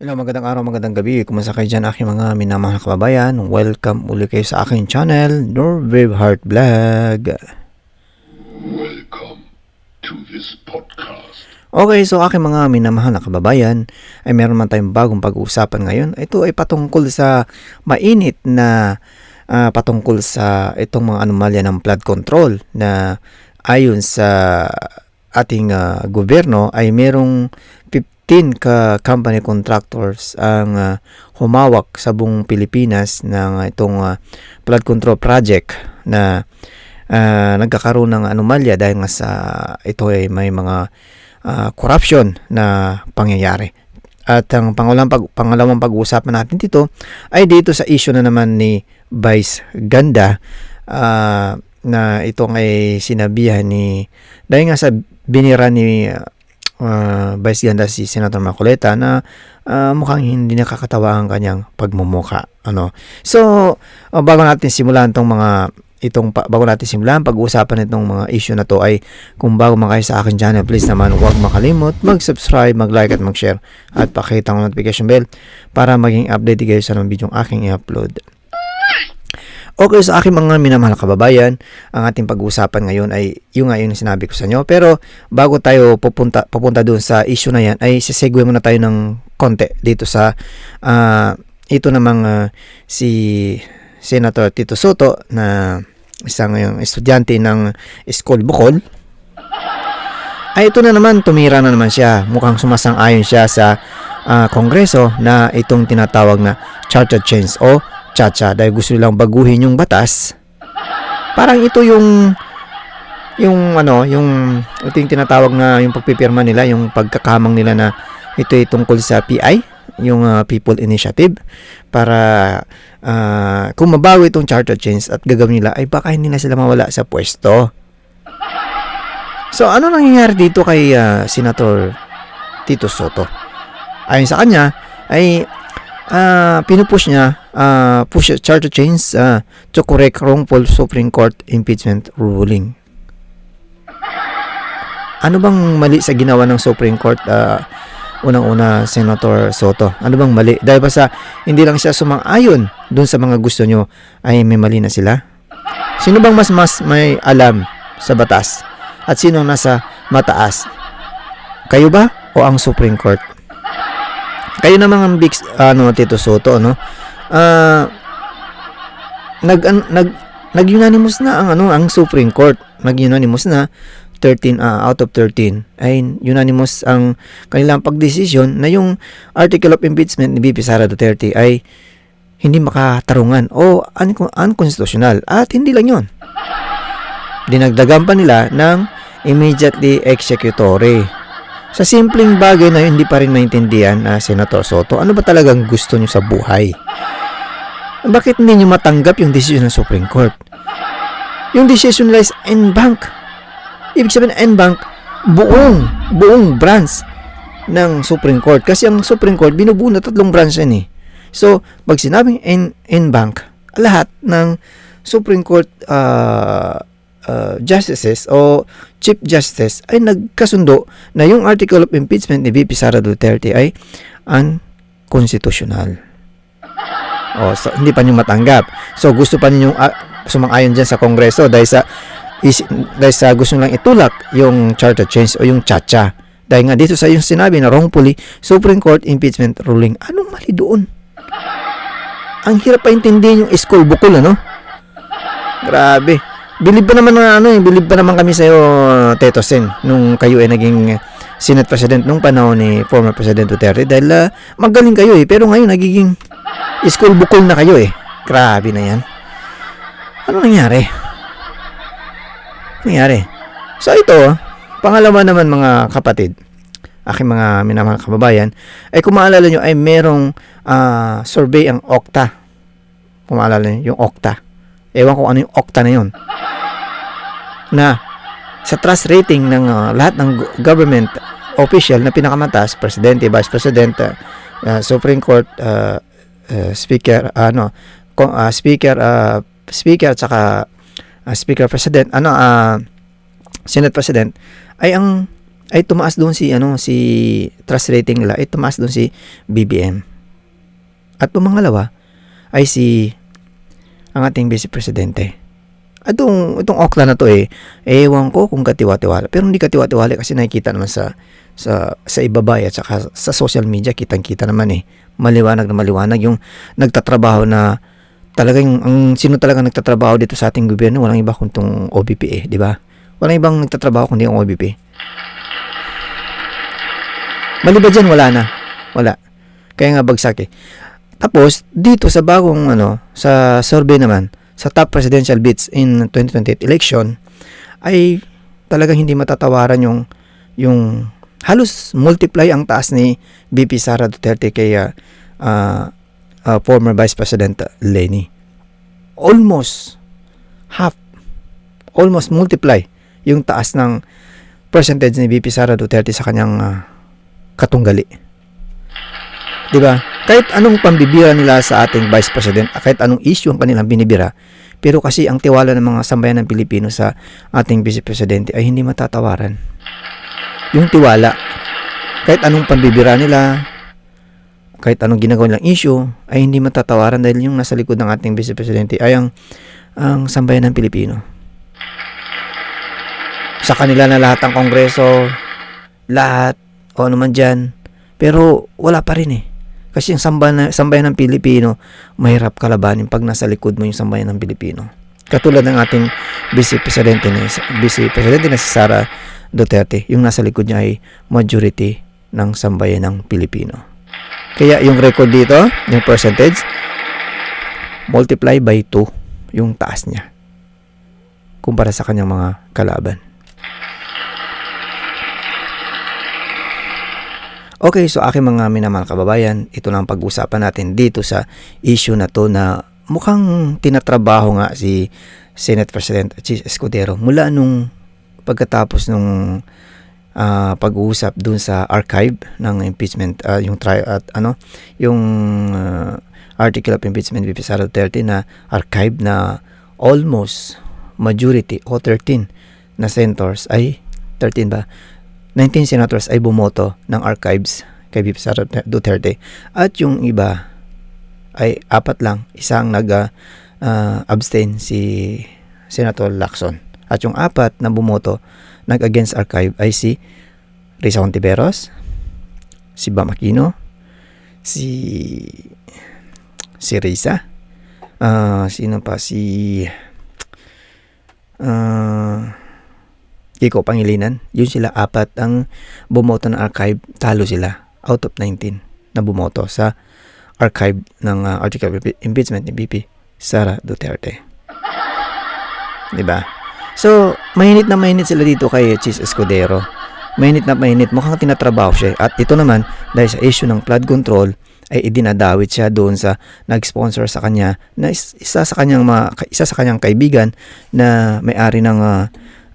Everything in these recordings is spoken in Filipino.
Hello, magandang araw, magandang gabi. Kumusta kayo dyan aking mga minamahal na kababayan? Welcome uli kayo sa aking channel, Norwave Heart Vlog. Welcome to this podcast. Okay, so aking mga minamahal na kababayan, ay meron man tayong bagong pag-uusapan ngayon. Ito ay patungkol sa mainit na ah, patungkol sa itong mga anomalya ng flood control na ayon sa ating ah, gobyerno ay merong 15 ka company contractors ang ah, humawak sa buong Pilipinas ng ah, itong ah, flood control project na ah, nagkakaroon ng anomalya dahil nga sa ito ay may mga ah, corruption na pangyayari. At ang pangalawang, pag, pangalawang pag-uusapan natin dito ay dito sa issue na naman ni Vice Ganda ah, na itong ay sinabihan ni dahil nga sa binira ni ah, Vice Ganda si Senator Marcoleta na ah, mukhang hindi nakakatawa ang kanyang pagmumuka. Ano? So, ah, bago natin simulan tong mga itong bago natin simulan pag-uusapan itong mga issue na to ay kung bago man kayo sa akin channel please naman huwag makalimot mag-subscribe, mag-like at mag-share at pakita ang notification bell para maging update kayo sa mga video aking i-upload. Okay, sa aking mga minamahal na kababayan, ang ating pag-uusapan ngayon ay yung nga yung sinabi ko sa inyo. Pero bago tayo pupunta, pupunta doon sa issue na yan, ay sisegue muna tayo ng konti dito sa ah, ito namang ah, si Senator Tito Soto na isang yung estudyante ng School Bukol. Ay ito na naman, tumira na naman siya. Mukhang sumasang-ayon siya sa ah, Kongreso na itong tinatawag na charter change o chacha dahil gusto nilang baguhin yung batas. Parang ito yung yung ano, yung ito yung tinatawag na yung pagpipirma nila, yung pagkakamang nila na ito ay tungkol sa PI, yung ah, People Initiative para ah, kung mabawi itong charter change at gagawin nila ay baka hindi na sila mawala sa pwesto. So ano nangyayari dito kay ah, Senator Tito Soto? Ayon sa kanya ay ah pinupush niya ah, push charter change ah, to correct wrongful Supreme Court impeachment ruling. Ano bang mali sa ginawa ng Supreme Court ah, unang-una Senator Soto? Ano bang mali? Dahil ba sa hindi lang siya sumang-ayon dun sa mga gusto nyo ay may mali na sila? Sino bang mas mas may alam sa batas? At sino nasa mataas? Kayo ba o ang Supreme Court? Kayo namang ang big ano Tito Soto no? Ah nag an, nag nag-unanimous na ang ano ang Supreme Court. Nag-unanimous na 13 ah, out of 13 ay unanimous ang kanilang pagdesisyon na yung article of impeachment ni BP Sara Duterte ay hindi makatarungan o un- unconstitutional at hindi lang yon dinagdagan pa nila ng immediately executory sa simpleng bagay na hindi pa rin maintindihan na Senator Soto ano ba talagang gusto nyo sa buhay bakit hindi nyo matanggap yung desisyon ng Supreme Court yung decision is en bank Ibig sabihin, N-Bank, buong, buong branch ng Supreme Court. Kasi ang Supreme Court, binubuo na tatlong branch yan eh. So, pag sinabing N- N-Bank, lahat ng Supreme Court uh, uh, justices o Chief Justice ay nagkasundo na yung article of impeachment ni VP Sara Duterte ay unconstitutional. O, so, hindi pa niyo matanggap. So, gusto pa ninyong uh, sumang-ayon dyan sa Kongreso dahil sa is, dahil sa gusto lang itulak yung charter change o yung chacha. Dahil nga dito sa yung sinabi na wrongfully Supreme Court impeachment ruling. Anong mali doon? Ang hirap pa intindihin yung school bukol, ano? Grabe. Bilib pa naman na ano eh, bilib pa naman kami sa iyo, Teto Sen, nung kayo ay naging Senate President nung panahon ni former President Duterte dahil ah, magaling kayo eh, pero ngayon nagiging school bukol na kayo eh. Grabe na yan. Ano nangyari? nangyari. So ito, pangalawa naman mga kapatid, aking mga minamahal na kababayan, ay kung maalala nyo ay merong ah, survey ang Okta. Kung maalala nyo, yung Okta. Ewan ko ano yung Okta na yun. Na sa trust rating ng ah, lahat ng go- government official na pinakamataas, presidente, vice president, ah, ah, Supreme Court, ah, ah, speaker, ano, ah, speaker, ah, speaker at saka ah, speaker president, ano, ah, Senate president, ay ang ay tumaas doon si ano si trust rating nila ay tumaas doon si BBM. At pumangalawa ay si ang ating vice presidente. Itong, itong Okla na to eh, ewan ko kung katiwa-tiwala. Pero hindi katiwa-tiwala kasi nakikita naman sa sa sa ibabay at saka sa social media kitang-kita naman eh. Maliwanag na maliwanag yung nagtatrabaho na talaga yung ang sino talaga nagtatrabaho dito sa ating gobyerno walang iba kundi tong OBP eh, di ba? Walang ibang nagtatrabaho kundi ang OBP. Maliban dyan, wala na. Wala. Kaya nga bagsak eh. Tapos, dito sa bagong ano, sa survey naman, sa top presidential bids in 2028 election, ay talagang hindi matatawaran yung yung halos multiply ang taas ni BP Sara Duterte kay uh, uh, former Vice President Lenny. Almost half, almost multiply yung taas ng percentage ni BP Sara Duterte sa kanyang uh, katunggali. 'Di ba? Kahit anong pambibira nila sa ating Vice President, kahit anong issue ang kanilang binibira, pero kasi ang tiwala ng mga sambayan ng Pilipino sa ating Vice Presidente ay hindi matatawaran. Yung tiwala, kahit anong pambibira nila, kahit anong ginagawa nilang issue, ay hindi matatawaran dahil yung nasa likod ng ating Vice Presidente ay ang, ang sambayan ng Pilipino. Sa kanila na lahat ang kongreso, lahat, o ano man dyan, pero wala pa rin eh. Kasi yung sambayan, sambayan ng Pilipino, mahirap kalabanin pag nasa likod mo yung sambayan ng Pilipino. Katulad ng ating Vice Presidente na, Vice Presidente na si Sara Duterte, yung nasa likod niya ay majority ng sambayan ng Pilipino. Kaya yung record dito, yung percentage, multiply by 2 yung taas niya kumpara sa kanyang mga kalaban. Okay, so aking mga minamahal kababayan, ito lang pag-usapan natin dito sa issue na to na mukhang tinatrabaho nga si Senate President Chis Escudero mula nung pagkatapos nung uh, pag-uusap dun sa archive ng impeachment uh, yung tri at ano yung uh, article of impeachment VP Sara na archive na almost majority o 13 na senators ay 13 ba 19 senators ay bumoto ng archives kay VP Sara Duterte. At yung iba ay apat lang. Isang nag uh, abstain si Senator Lacson. At yung apat na bumoto nag-against archive ay si Risa Hontiveros si Bam Aquino si si Risa uh, sino pa? Si uh, Kiko Pangilinan, yun sila apat ang bumoto ng archive, talo sila out of 19 na bumoto sa archive ng uh, article of impeachment ni BP Sara Duterte. 'Di ba? So, mainit na mainit sila dito kay Chis Escudero. Mainit na mainit, mukhang tinatrabaho siya. At ito naman, dahil sa issue ng flood control, ay idinadawit siya doon sa nag-sponsor sa kanya na isa sa kanyang mga, isa sa kanyang kaibigan na may-ari ng uh,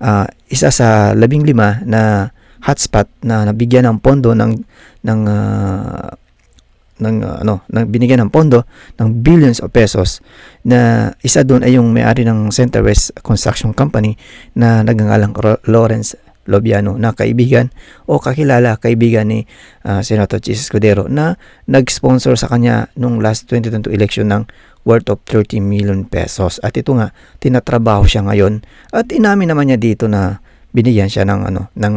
uh, isa sa labing lima na hotspot na nabigyan ng pondo ng ng uh, ng uh, ano, ng binigyan ng pondo ng billions of pesos na isa doon ay yung may-ari ng Center West Construction Company na nagngangalang Lawrence Lobiano na kaibigan o kakilala kaibigan ni uh, Senator Chis Escudero na nag-sponsor sa kanya nung last 2022 election ng worth of 30 million pesos. At ito nga, tinatrabaho siya ngayon at inamin naman niya dito na binigyan siya ng ano ng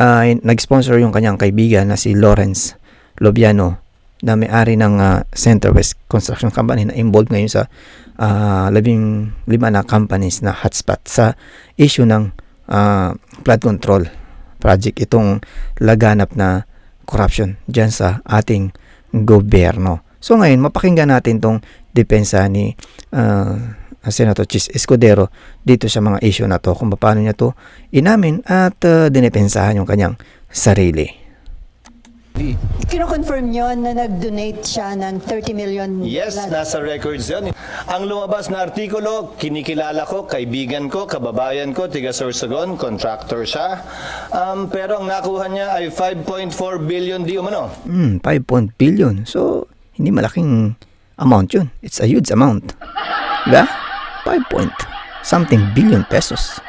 uh, nag-sponsor yung kanyang kaibigan na si Lawrence Lobiano na may-ari ng uh, Center West Construction Company na involved ngayon sa uh, labing lima na companies na hotspot sa issue ng uh, flood control project itong laganap na corruption dyan sa ating gobyerno. So ngayon, mapakinggan natin tong depensa ni uh, Senator Chis Escudero dito sa mga issue na to kung paano niya to inamin at uh, dinepensahan yung kanyang sarili. Kino-confirm nyo na nag-donate siya ng 30 million Yes, plus. nasa records yun. Ang lumabas na artikulo, kinikilala ko, kaibigan ko, kababayan ko, tiga Sorsogon, contractor siya. Um, pero ang nakuha niya ay 5.4 billion di umano. Hmm, 5 billion. So, hindi malaking amount yun. It's a huge amount. Diba? 5 point something billion pesos.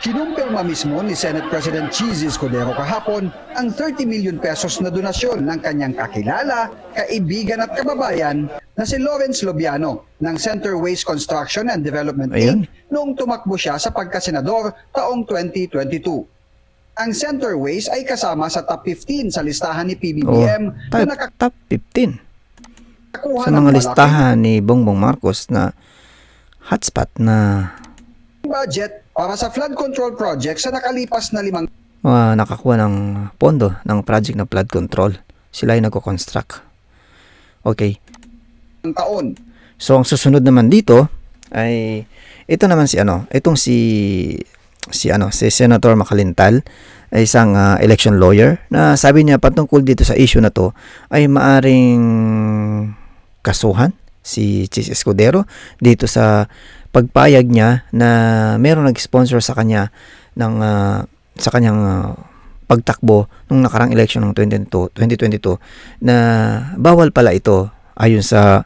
Kinumpirma mismo ni Senate President Cheesy Escudero kahapon ang 30 million pesos na donasyon ng kanyang kakilala, kaibigan at kababayan na si Lawrence Lobiano ng Center Waste Construction and Development Ayun. Inc. noong tumakbo siya sa pagkasenador taong 2022. Ang Center Waste ay kasama sa top 15 sa listahan ni Oh, PBBM top, na top 15 nakakuha sa mga listahan ni Bongbong Marcos na hotspot na budget para sa flood control project sa nakalipas na limang mga nakakuha ng pondo ng project na flood control. Sila ay nagko-construct. Okay. taon. So ang susunod naman dito ay ito naman si ano, itong si si ano, si Senator Makalintal ay isang ah, election lawyer na sabi niya patungkol dito sa issue na to ay maaring kasuhan si Chis Escudero dito sa pagpayag niya na merong nag-sponsor sa kanya ng ah, sa kanyang ah, pagtakbo nung nakarang election ng 2022, 2022 na bawal pala ito ayon sa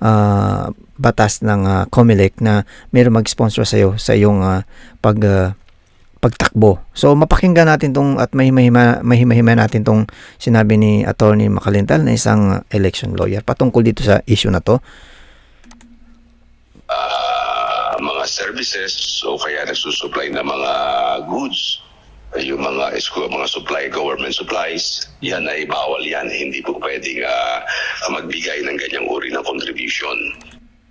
ah, batas ng ah, COMELEC na mayroong mag-sponsor sa iyo sa iyong ah, pag ah, pagtakbo. So mapakinggan natin tong at mahimahima mahimahima natin tong sinabi ni Attorney Makalintal na isang election lawyer patungkol dito sa issue na to. Mga services o kaya nagsusupply ng mga goods, yung mga esco, mga supply, government supplies, yan ay bawal yan. Hindi po pwedeng ah, magbigay ng ganyang uri ng contribution.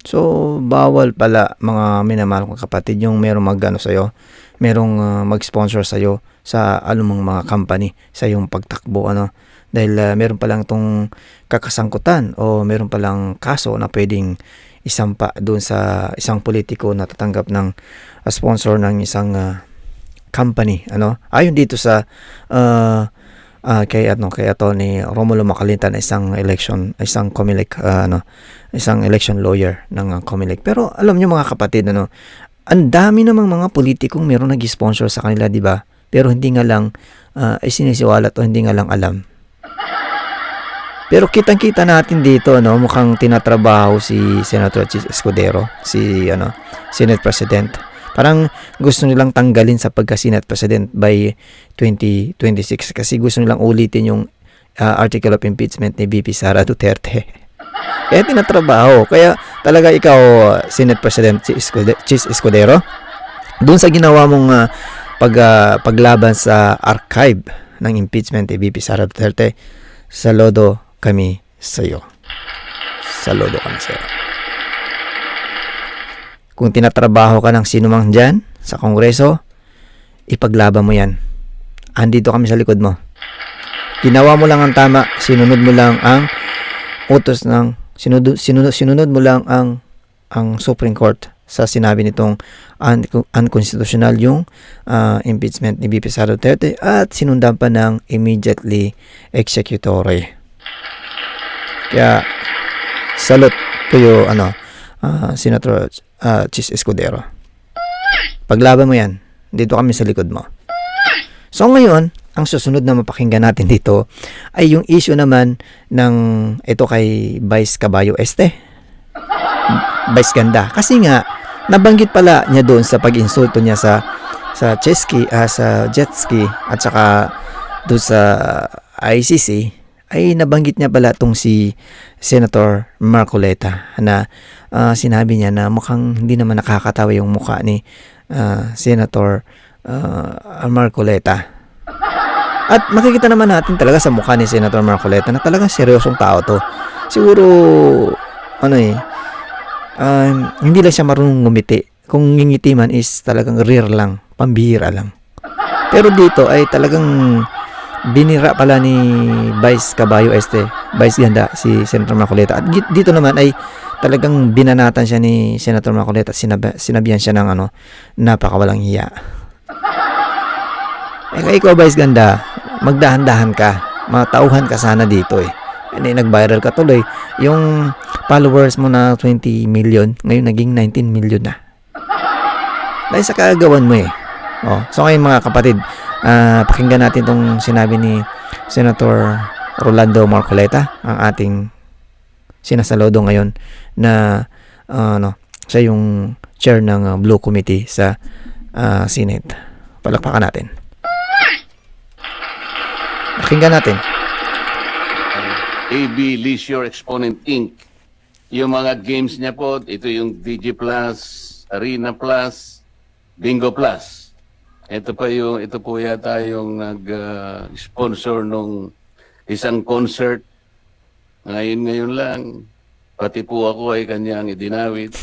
So bawal pala mga minamahal kong kapatid yung merong magano sa iyo, merong ah, mag-sponsor sa iyo sa anumang mga company sa iyong pagtakbo ano dahil ah, meron pa lang tong kakasangkutan o meron pa lang kaso na pwedeng isampa doon sa isang politiko na tatanggap ng ah, sponsor ng isang ah, company ano? Ayon dito sa ah, ah, kay ano kay Attorney Romulo Macalinta isang election isang COMELEC ah, ano isang election lawyer ng uh, COMELEC. Pero alam niyo mga kapatid ano ang dami namang mga politikong meron nag-sponsor sa kanila di ba? Pero hindi nga lang ah, ay sinisiwalat o hindi nga lang alam pero kitang-kita natin dito no mukhang tinatrabaho si Senator Escudero si ano Senate President. Parang gusto nilang tanggalin sa pagka Senate President by 2026 kasi gusto nilang ulitin yung ah, article of impeachment ni VP Sara Duterte. Kaya tinatrabaho. Kaya talaga ikaw Senate President Chis Escude- Chis Escudero doon sa ginawa mong ah, pag, ah, paglaban sa archive ng impeachment ni VP Sara Duterte saludo kami sa iyo. Saludo kami sa iyo. Kung tinatrabaho ka ng sino mang dyan sa kongreso, ipaglaban mo yan. Andito kami sa likod mo. Ginawa mo lang ang tama, sinunod mo lang ang utos ng sinunod, sinunod, sinunod mo lang ang ang Supreme Court sa sinabi nitong un- unconstitutional yung ah, impeachment ni VP Sara Duterte at sinundan pa ng immediately executory. Kaya salute you ano ah, Senator uh, Chis Escudero. Paglaban mo yan. Dito kami sa likod mo. So ngayon, ang susunod na mapakinggan natin dito ay yung issue naman ng ito kay Vice Caballo Este. Vice Ganda. Kasi nga, nabanggit pala niya doon sa pag-insulto niya sa sa Cheski, ah, sa Jetski at saka doon sa ICC ay nabanggit niya pala tong si Senator Marcoleta na ah, sinabi niya na mukhang hindi naman nakakatawa yung mukha ni ah, Senator ah, Marcoleta. At makikita naman natin talaga sa mukha ni Senator Marcoleta na talagang seryosong tao to. Siguro, ano eh, um, hindi lang siya marunong ngumiti. Kung ngingiti man is talagang rare lang, pambihira lang. Pero dito ay talagang binira pala ni Vice Caballo Este, Vice Ganda, si Senator Marcoleta. At dito naman ay talagang binanatan siya ni Senator Marcoleta at sinab- sinabihan siya ng ano, napakawalang hiya. Eh, ikaw, Vice Ganda, magdahan-dahan ka. Matauhan ka sana dito eh. Ano, eh, nag-viral ka tuloy. Yung followers mo na 20 million, ngayon naging 19 million na. Dahil sa kagawan mo eh. Oh, so ngayon mga kapatid, ah, pakinggan natin tong sinabi ni Senator Rolando Marcoleta, ang ating sinasaludo ngayon na ah, ano, siya yung chair ng ah, Blue Committee sa ah, Senate. Palakpakan natin. Pakinggan natin. AB Leisure Exponent Inc. Yung mga games niya po, ito yung DG Plus, Arena Plus, Bingo Plus. Ito pa yung ito po yata yung nag-sponsor nung isang concert. Ngayon ngayon lang pati po ako ay kanyang idinawit.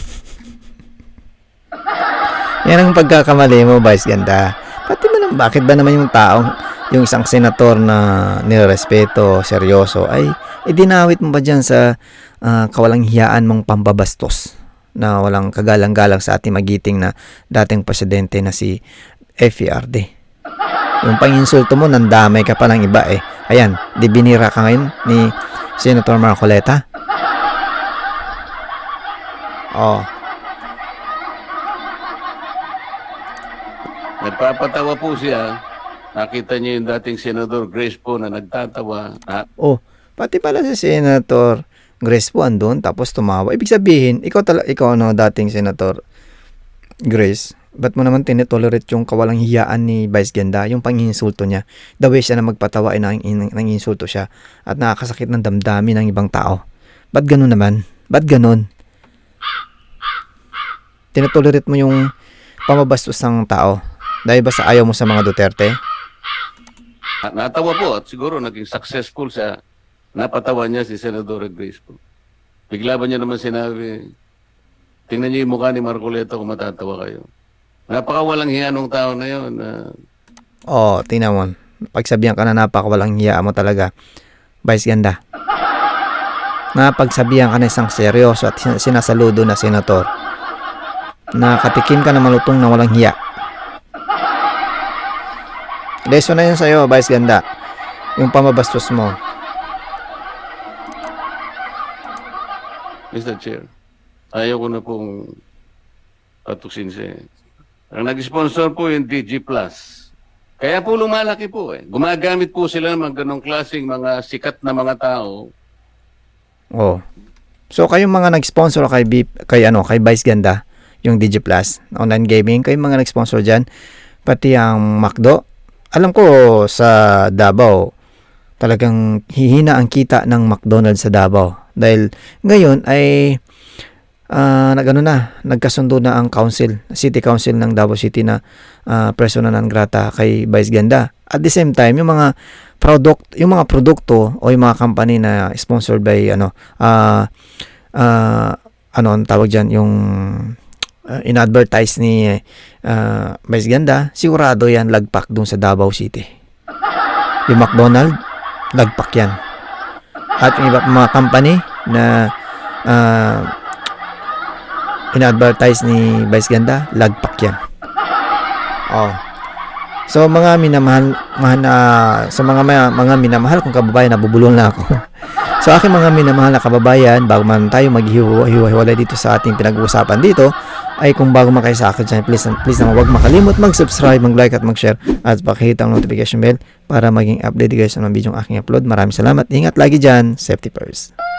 Yan ang pagkakamali mo, Vice Ganda. Pati mo naman, bakit ba naman yung tao, yung isang senator na nirespeto, seryoso, ay idinawit mo ba dyan sa ah, kawalang hiyaan mong pambabastos na walang kagalang-galang sa ating magiting na dating presidente na si FERD. Yung panginsulto mo, nandamay ka pa ng iba eh. Ayan, di binira ka ngayon ni Senator Marcoleta. Oh, Nagpapatawa po siya. Nakita niyo yung dating Senador Grace po na nagtatawa. Ah, Oh, pati pala si Senator Grace po andun, tapos tumawa. Ibig sabihin, ikaw, tala, ikaw no, dating Senator Grace, ba't mo naman tinetolerate yung kawalang hiyaan ni Vice Ganda, yung panginsulto niya? The way siya na magpatawa ay nang, nang, nanginsulto siya at nakakasakit ng damdamin ng ibang tao. Ba't ganun naman? Ba't ganun? Tinetolerate mo yung pamabastos ng tao dahil ba sa ayaw mo sa mga Duterte? Natawa po at siguro naging successful sa napatawa niya si Senador Grace po. Bigla ba niya naman sinabi, tingnan niyo yung mukha ni Marcoleta kung matatawa kayo. Napakawalang hiya nung tao na yun. ah, Oo, oh, tingnan mo. Pagsabihan ka na napakawalang hiya mo talaga. Vice ganda. Napagsabihan ka na isang seryoso at sin- sinasaludo na senator. Nakatikim ka na malutong na walang hiya. Leso na yun sa'yo, Vice ganda. Yung pamabastos mo. Mr. Chair, ayaw ko na pong patuksin siya. Ang nag-sponsor po yung DG Plus. Kaya po lumalaki po eh. Gumagamit po sila ng mga ganong klaseng mga sikat na mga tao Oh. So kayong mga nag-sponsor kay B, kay ano, kay Vice Ganda, yung DJ Plus, online gaming, kayong mga nag-sponsor diyan, pati ang McDo. Alam ko sa Davao, talagang hihina ang kita ng McDonald's sa Davao dahil ngayon ay ah nagano na, nagkasundo na ang council, city council ng Davao City na uh, persona non grata kay Vice Ganda. At the same time, yung mga product, yung mga produkto o yung mga company na sponsored by ano, ah ah, ano ang tawag diyan, yung uh, in-advertise ni uh, Vice Ganda, sigurado yan lagpak dun sa Davao City. Yung McDonald, lagpak yan. At yung iba mga company na uh, in-advertise ni Vice Ganda, lagpak yan. Oh. So mga minamahal, mahal na, sa mga mga, mga minamahal kong kababayan, nabubulol na ako. so aking mga minamahal na kababayan, bago man tayo maghiwa-hiwalay dito sa ating pinag-uusapan dito, ay kung bago man kayo sa akin channel, please, please naman huwag makalimot mag-subscribe, mag-like at mag-share at pakihit ang notification bell para maging update guys sa mga video aking upload. Maraming salamat. Ingat lagi dyan. Safety first.